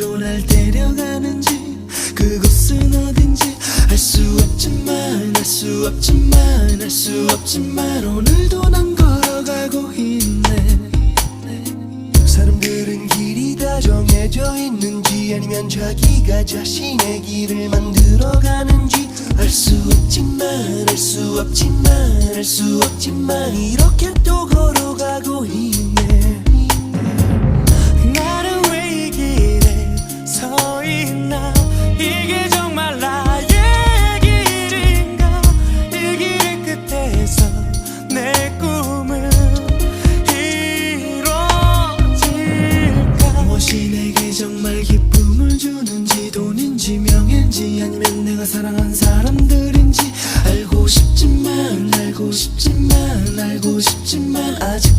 어디로 날 데려가는지 그곳은 어딘지 알 수 없지만 알 수 없지만 알 수 없지만 오늘도 난 걸어가고 있네. 사람들은 길이 다 정해져 있는지 아니면 자기가 자신의 길을 만들어가는지 알 수 없지만 알 수 없지만 알 수 없지만 이렇게 또 걸어 이게 정말 나의 길인가? 이길 끝에서 내 꿈은 이루어질까? 무엇이 내게 정말 기쁨을 주는지 돈인지 명예인지 아니면 내가 사랑한 사람들인지? 알고 싶지만 알고 싶지만 알고 싶지만 아직